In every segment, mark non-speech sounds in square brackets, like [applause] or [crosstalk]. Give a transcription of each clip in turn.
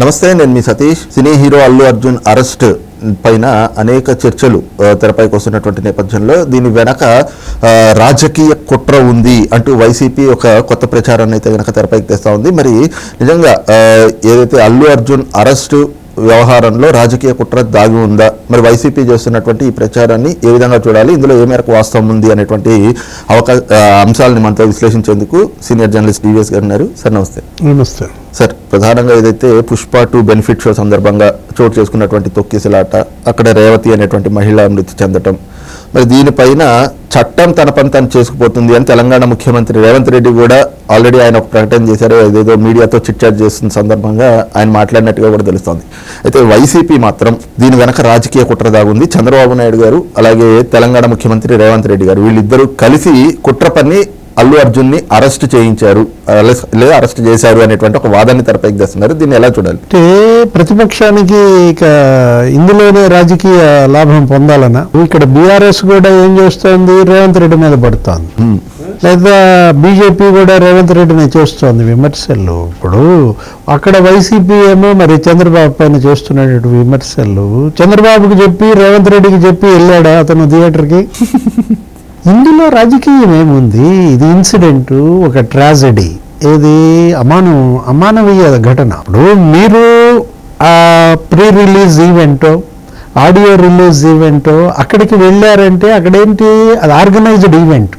నమస్తే నేను మీ Satish. Cine hero Allu Arjun arrest పైన అనేక చర్చలు తెరపైకి వస్తున్నటువంటి నేపథ్యంలో దీని వెనక రాజకీయ కుట్ర ఉంది అంటూ వైసీపీ ఒక కొత్త ప్రచారాన్ని అయితే గనక తెరపైకి తెస్తా ఉంది. మరి నిజంగా ఏదైతే అల్లు అర్జున్ అరెస్టు వ్యవహారంలో రాజకీయ కుట్ర దాగి ఉందా? మరి వైసీపీ చేస్తున్నటువంటి ఈ ప్రచారాన్ని ఏ విధంగా చూడాలి? ఇందులో ఏ మేరకు వాస్తవం ఉంది అనేటువంటి అవకాశ అంశాలను అంశాలని మనతో విశ్లేషించేందుకు సీనియర్ జర్నలిస్ట్ డివిఎస్ గారు ఉన్నారు. సార్ నమస్తే. నమస్తే. సార్ ప్రధానంగా ఏదైతే పుష్ప టూ బెనిఫిట్ షో సందర్భంగా చోటు చేసుకున్నటువంటి తొక్కిసలాట అక్కడ రేవతి అనేటువంటి మహిళ మృతి చెందటం మరి దీనిపైన చట్టం తన పని తను చేసుకుపోతుంది అని తెలంగాణ ముఖ్యమంత్రి రేవంత్ రెడ్డి కూడా ఆల్రెడీ ఆయన ఒక ప్రకటన చేశారు ఏదేదో మీడియాతో చిట్చాట్ చేస్తున్న సందర్భంగా ఆయన మాట్లాడినట్టుగా కూడా తెలుస్తోంది. అయితే వైసీపీ మాత్రం దీని వెనక రాజకీయ కుట్ర దాగుంది. చంద్రబాబు నాయుడు గారు అలాగే తెలంగాణ ముఖ్యమంత్రి రేవంత్ రెడ్డి గారు వీళ్ళిద్దరూ కలిసి కుట్ర పన్ని అల్లు అర్జున్ని అరెస్ట్ చేయించారు. లేదా అరెస్ట్ చేశారు అనేటువంటి ఒక వాదాన్ని తెరపైకి తెస్తున్నారు. దీన్ని ఎలా చూడాలి? అంటే ప్రతిపక్షానికి ఇక ఇందులోనే రాజకీయ లాభం పొందాలన్న ఇక్కడ బీఆర్ఎస్ కూడా ఏం చేస్తోంది? రేవంత్ రెడ్డి మీద పడుతోంది. లేదా బీజేపీ కూడా రేవంత్ రెడ్డిని చేస్తోంది విమర్శలు. ఇప్పుడు అక్కడ వైసీపీ ఏమో మరి చంద్రబాబు పైన చేస్తున్నటువంటి విమర్శలు. చంద్రబాబుకి చెప్పి రేవంత్ రెడ్డికి చెప్పి వెళ్ళాడా అతను థియేటర్కి? [laughs] ఇందులో రాజకీయం ఏముంది ఇది ఇన్సిడెంట్ ఒక ట్రాజడీ. ఏది? అమాను అమానవీయ ఘటన. ఇప్పుడు మీరు ఆ ప్రీ రిలీజ్ ఈవెంటో ఆడియో రిలీజ్ ఈవెంటో అక్కడికి వెళ్ళారంటే అక్కడేంటి? అది ఆర్గనైజ్డ్ ఈవెంట్.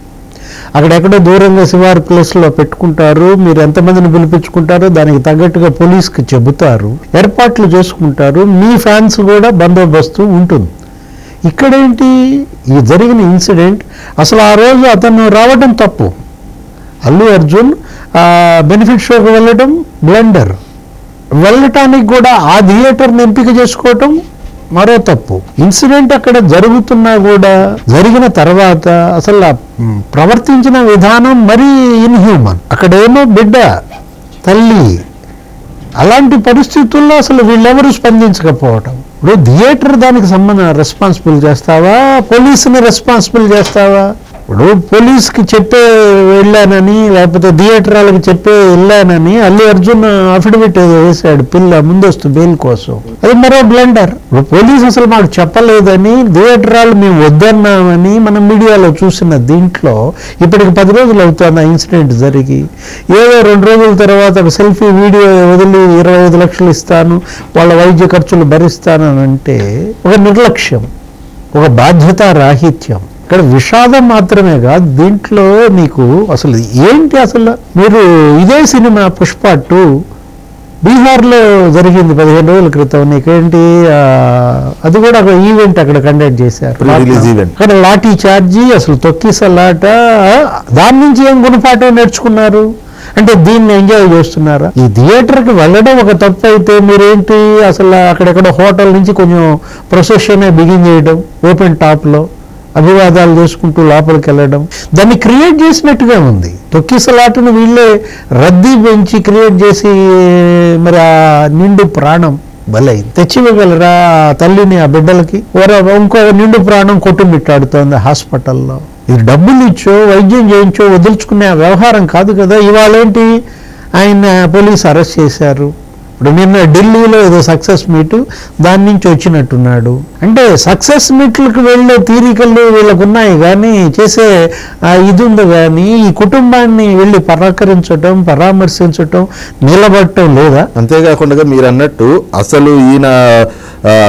అక్కడెక్కడో దూరంగా శివారు ప్లేస్లో పెట్టుకుంటారు మీరు ఎంతమందిని పిలిపించుకుంటారో దానికి తగ్గట్టుగా పోలీస్కి చెబుతారు ఏర్పాట్లు చేసుకుంటారు మీ ఫ్యాన్స్ కూడా బందోబస్తు ఉంటుంది. ఇక్కడేంటి? ఈ జరిగిన ఇన్సిడెంట్. అసలు ఆ రోజు అతను రావడం తప్పు. అల్లు అర్జున్ బెనిఫిట్ షోకి వెళ్ళడం బ్లెండర్. వెళ్ళటానికి కూడా ఆ థియేటర్ని ఎంపిక చేసుకోవటం మరో తప్పు. ఇన్సిడెంట్ అక్కడ జరుగుతున్నా కూడా జరిగిన తర్వాత అసలు ప్రవర్తించిన విధానం మరీ ఇన్హ్యూమన్. అక్కడేమో బిడ్డ తల్లి. అలాంటి పరిస్థితుల్లో అసలు వీళ్ళెవరు స్పందించకపోవటం. ఇప్పుడు థియేటర్ దానికి సంబంధం రెస్పాన్సిబుల్ చేస్తావా? పోలీసుని రెస్పాన్సిబుల్ చేస్తావా? ఇప్పుడు పోలీస్కి చెప్పే వెళ్ళానని లేకపోతే థియేటర్ వాళ్ళకి చెప్పే వెళ్ళానని అల్లు అర్జున్ అఫిడవిట్ ఏదో వేశాడు పిల్ల ముందస్తు బెయిల్ కోసం. అది మరో బ్లెండర్ ఇప్పుడు పోలీస్ అసలు మాకు చెప్పలేదని థియేటర్ వాళ్ళు మేము వద్దన్నామని మనం మీడియాలో చూసిన దీంట్లో ఇప్పటికి పది రోజులు అవుతుంది ఆ ఇన్సిడెంట్ జరిగి. ఏదో రెండు రోజుల తర్వాత ఒక సెల్ఫీ వీడియో వదిలి ఇరవై ఐదు లక్షలు ఇస్తాను వాళ్ళ వైద్య ఖర్చులు భరిస్తానని అంటే ఒక నిర్లక్ష్యం ఒక బాధ్యత రాహిత్యం ఇక్కడ విషాదం మాత్రమే కాదు దీంట్లో నీకు అసలు ఏంటి అసలు? మీరు ఇదే సినిమా పుష్ప టూ బీహార్లో జరిగింది పదిహేను రోజుల క్రితం. నీకేంటి? అది కూడా ఒక ఈవెంట్ అక్కడ కండక్ట్ చేశారు. అక్కడ లాఠీ చార్జీ అసలు తొక్కిసలాట. దాని నుంచి ఏం గుణపాఠం నేర్చుకున్నారు? అంటే దీన్ని ఎంజాయ్ చేస్తున్నారా? ఈ థియేటర్కి వెళ్ళడం ఒక తప్పు అయితే మీరేంటి? అసలు అక్కడెక్కడ హోటల్ నుంచి కొంచెం ప్రొసెషన్ బిగిన్ చేయడం ఓపెన్ టాప్లో అభివాదాలు చేసుకుంటూ లోపలికి వెళ్ళడం. దాన్ని క్రియేట్ చేసినట్టుగా ఉంది. తొక్కిసలాటను వీళ్ళే రద్దీ పెంచి క్రియేట్ చేసి మరి ఆ నిండు ప్రాణం భలే తెచ్చివ్వగలరా తల్లిని ఆ బిడ్డలకి? ఓరో ఇంకో నిండు ప్రాణం కొట్టుమిట్టాడుతోంది హాస్పిటల్లో. ఇది డబ్బులు ఇచ్చో వైద్యం చేయించో వదులుచుకునే వ్యవహారం కాదు కదా. ఇవాళేంటి? ఆయన పోలీసు అరెస్ట్ చేశారు. ఇప్పుడు నిన్న ఢిల్లీలో ఏదో సక్సెస్ మీట్ దాని నుంచి వచ్చినట్టున్నాడు. అంటే సక్సెస్ మీట్లకు వెళ్ళే తీరికలు వీళ్ళకు ఉన్నాయి కానీ చేసే ఇది ఉంది కానీ ఈ కుటుంబాన్ని వెళ్ళి పరాకరించటం పరామర్శించటం నిలబడటం లేదా? అంతేకాకుండా మీరు అన్నట్టు అసలు ఈయన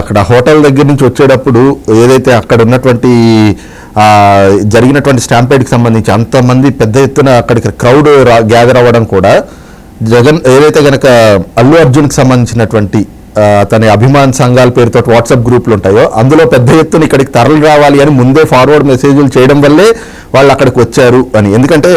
అక్కడ హోటల్ దగ్గర నుంచి వచ్చేటప్పుడు ఏదైతే అక్కడ ఉన్నటువంటి జరిగినటువంటి స్టాంపేడ్కి సంబంధించి అంతమంది పెద్ద ఎత్తున అక్కడికి క్రౌడ్ గ్యాదర్ అవ్వడం కూడా జగన్ ఏదైతే గనక అల్లు అర్జున్కి సంబంధించినటువంటి తన అభిమాన్ సంఘాల పేరుతో వాట్సాప్ గ్రూపులు ఉంటాయో అందులో పెద్ద ఎత్తున ఇక్కడికి తరలి రావాలి అని ముందే ఫార్వర్డ్ మెసేజ్లు చేయడం వల్లే వాళ్ళు అక్కడికి వచ్చారు అని. ఎందుకంటే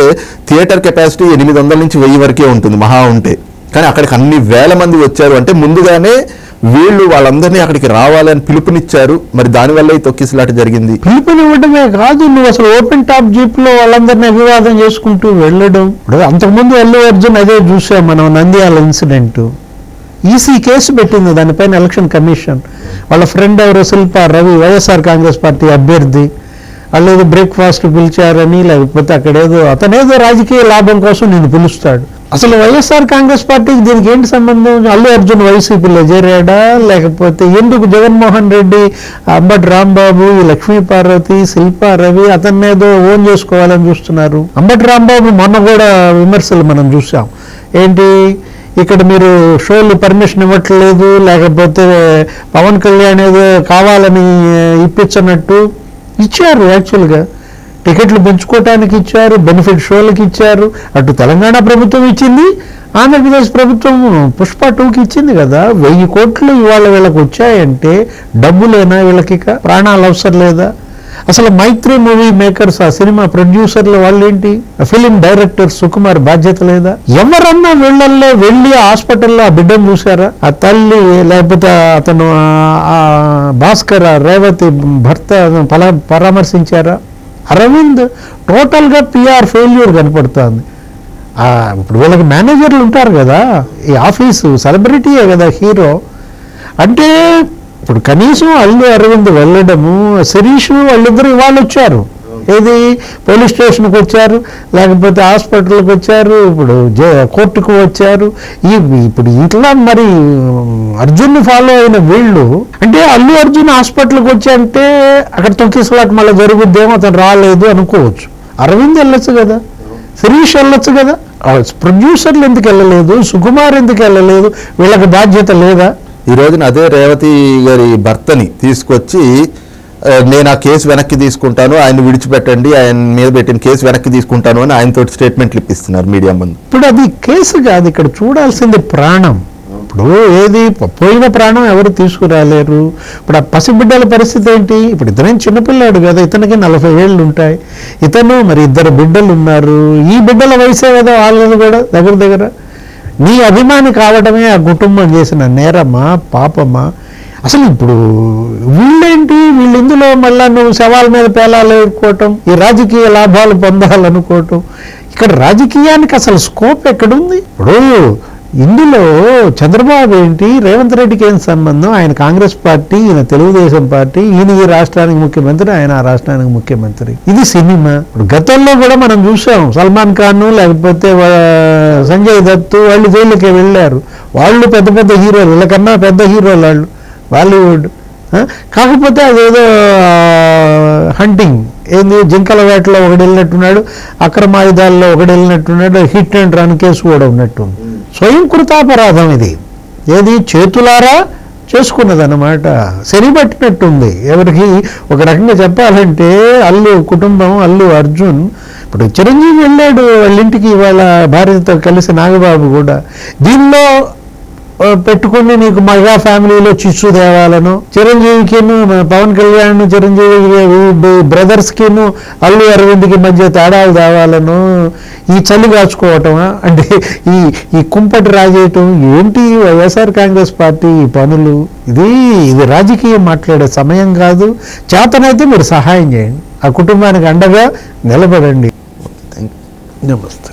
థియేటర్ కెపాసిటీ ఎనిమిది వందల నుంచి వెయ్యి వరకే ఉంటుంది మహా ఉంటే. కానీ అక్కడికి అన్ని వేల మంది వచ్చారు అంటే ముందుగానే వీళ్ళు వాళ్ళందరినీ అక్కడికి రావాలని పిలుపునిచ్చారు. మరి దానివల్ల ఈ తొక్కిసలాట జరిగింది. పిలుపునివ్వడమే కాదు నువ్వు అసలు ఓపెన్ టాప్ జీప్లో వాళ్ళందరినీ అభివాదం చేసుకుంటూ వెళ్ళడం. అంతకుముందు అల్లు అర్జున్ అదే చూసాం మనం నంద్యాల ఇన్సిడెంట్. ఈసీ కేసు పెట్టింది దానిపైన ఎలక్షన్ కమిషన్. వాళ్ళ ఫ్రెండ్ ఎవరో? Shilpa Ravi YSR Congress party అభ్యర్థి. వాళ్ళు ఏదో బ్రేక్ఫాస్ట్ పిలిచారని లేకపోతే అక్కడేదో అతనేదో రాజకీయ లాభం కోసం నేను పిలుస్తాడు. అసలు వైఎస్ఆర్ కాంగ్రెస్ పార్టీకి దీనికి ఏంటి సంబంధం? అల్లు అర్జున్ వైసీపీలో చేరాడా? లేకపోతే ఎందుకు జగన్మోహన్ రెడ్డి అంబటి రాంబాబు లక్ష్మీపార్వతి లక్ష్మీ పార్వతి శిల్పా రవి అతన్ని ఏదో ఓన్ చేసుకోవాలని చూస్తున్నారు? అంబటి రాంబాబు మొన్న కూడా విమర్శలు మనం చూసాం ఏంటి? ఇక్కడ మీరు షోలు పర్మిషన్ ఇవ్వట్లేదు లేకపోతే పవన్ కళ్యాణ్ ఏదో కావాలని ఇప్పించనట్టు ఇచ్చారు యాక్చువల్గా టికెట్లు పెంచుకోవటానికి ఇచ్చారు బెనిఫిట్ షోలకు ఇచ్చారు. అటు తెలంగాణ ప్రభుత్వం ఇచ్చింది ఆంధ్రప్రదేశ్ ప్రభుత్వం పుష్ప టూకి ఇచ్చింది కదా. వెయ్యి కోట్లు ఇవాళ వీళ్ళకి వచ్చాయంటే డబ్బులేనా వీళ్ళకి ఇక? ప్రాణాలు అవసరం లేదా? అసలు మైత్రి మూవీ మేకర్స్ ఆ సినిమా ప్రొడ్యూసర్లు వాళ్ళేంటి? ఫిలిం డైరెక్టర్ సుకుమార్ బాధ్యత లేదా? ఎవరన్నా వీళ్ళల్లో వెళ్ళి హాస్పిటల్లో ఆ బిడ్డను చూసారా ఆ తల్లి లేకపోతే అతను భాస్కర్ రేవతి భర్త పలా పరామర్శించారా? అరవింద్ టోటల్గా పిఆర్ ఫెయిల్యూర్ కనపడుతోంది. ఇప్పుడు వీళ్ళకి మేనేజర్లు ఉంటారు కదా ఈ ఆఫీసు సెలబ్రిటీయే కదా హీరో అంటే ఇప్పుడు కనీసం అల్లు అరవింద్ వెళ్ళడము శిరీష్ వాళ్ళిద్దరు ఇవాళ వచ్చారు ఏది? పోలీస్ స్టేషన్కి వచ్చారు లేకపోతే హాస్పిటల్కి వచ్చారు ఇప్పుడు కోర్టుకు వచ్చారు. ఈ ఇప్పుడు ఇట్లా మరి అర్జున్ని ఫాలో అయిన వీళ్ళు అంటే అల్లు అర్జున్ హాస్పిటల్కి వచ్చి అంటే అక్కడ తొక్కిసలాట మళ్ళీ జరుగుద్దేమో అతను రాలేదు అనుకోవచ్చు. అరవింద్ వెళ్ళొచ్చు కదా. శిరీష్ వెళ్ళొచ్చు కదా. ప్రొడ్యూసర్లు ఎందుకు వెళ్ళలేదు? సుకుమార్ ఎందుకు వెళ్ళలేదు? వీళ్ళకి బాధ్యత లేదా? ఈ రోజున అదే రేవతి గారి భర్తని తీసుకొచ్చి నేను ఆ కేసు వెనక్కి తీసుకుంటాను ఆయన విడిచిపెట్టండి ఆయన మీద పెట్టిన కేసు వెనక్కి తీసుకుంటాను అని ఆయనతో స్టేట్మెంట్లు ఇప్పిస్తున్నారు మీడియా ముందు. ఇప్పుడు అది కేసు కాదు ఇక్కడ చూడాల్సింది ప్రాణం. ఇప్పుడు ఏది పోయిన ప్రాణం ఎవరు తీసుకురాలేరు? ఇప్పుడు ఆ పసిబిడ్డల పరిస్థితి ఏంటి? ఇప్పుడు ఇతను చిన్నపిల్లాడు కదా ఇతనికి నలభై ఏళ్ళు ఉంటాయి ఇతను మరి ఇద్దరు బిడ్డలు ఉన్నారు ఈ బిడ్డల వయసే కదా వాళ్ళది కూడా దగ్గర దగ్గర. నీ అభిమాని కావడమే ఆ కుటుంబం చేసిన నేరమా పాపమా? అసలు ఇప్పుడు వీళ్ళేంటి? వీళ్ళు ఇందులో మళ్ళా నువ్వు శవాల మీద పేలాలనుకోవటం ఈ రాజకీయ లాభాలు పొందాలనుకోవటం. ఇక్కడ రాజకీయానికి అసలు స్కోప్ ఎక్కడుంది? ఇప్పుడు ఇందులో చంద్రబాబు ఏంటి? రేవంత్ రెడ్డికి ఏం సంబంధం? ఆయన కాంగ్రెస్ పార్టీ ఈయన తెలుగుదేశం పార్టీ ఈయన ఈ రాష్ట్రానికి ముఖ్యమంత్రి ఆయన ఆ రాష్ట్రానికి ముఖ్యమంత్రి. ఇది సినిమా. ఇప్పుడు గతంలో కూడా మనం చూసాం సల్మాన్ ఖాన్ లేకపోతే సంజయ్ దత్ వాళ్ళు జైలుకి వెళ్ళారు. వాళ్ళు పెద్ద పెద్ద హీరోలు వీళ్ళకన్నా పెద్ద హీరోలు వాళ్ళు. బాలీవుడ్? కాకపోతే అదేదో హంటింగ్ ఏంది? జింకల వేటలో ఒకడు వెళ్ళినట్టున్నాడు అక్రమాయుధాల్లో ఒకడు వెళ్ళినట్టున్నాడు హిట్ అండ్ రన్ కేసు కూడా ఉన్నట్టు స్వయం కృతాపరాధం ఇది. ఏది? చేతులారా? చేసుకున్నదన్నమాట. శని పట్టినట్టుంది. ఎవరికి? ఒక రకంగా చెప్పాలంటే అల్లు కుటుంబం అల్లు అర్జున్. ఇప్పుడు చిరంజీవి వెళ్ళాడు వాళ్ళ ఇంటికి వాళ్ళ భార్యతో కలిసి నాగబాబు కూడా. దీనిలో పెట్టుకుని నీకు మగా ఫ్యామిలీలో చిచ్చు దేవాలను చిరంజీవికిను మన పవన్ కళ్యాణ్ చిరంజీవి బ్రదర్స్కిను అల్లు అరవింద్కి మధ్య తేడాలు తేవాలను ఈ చలి కాచుకోవటమా? అంటే ఈ ఈ కుంపటి రాజేయటం ఏంటి? వైఎస్ఆర్ కాంగ్రెస్ పార్టీ ఈ పనులు? ఇది ఇది రాజకీయం మాట్లాడే సమయం కాదు. చేతనైతే మీరు సహాయం చేయండి. ఆ కుటుంబానికి అండగా నిలబడండి. థ్యాంక్ యూ నమస్తే.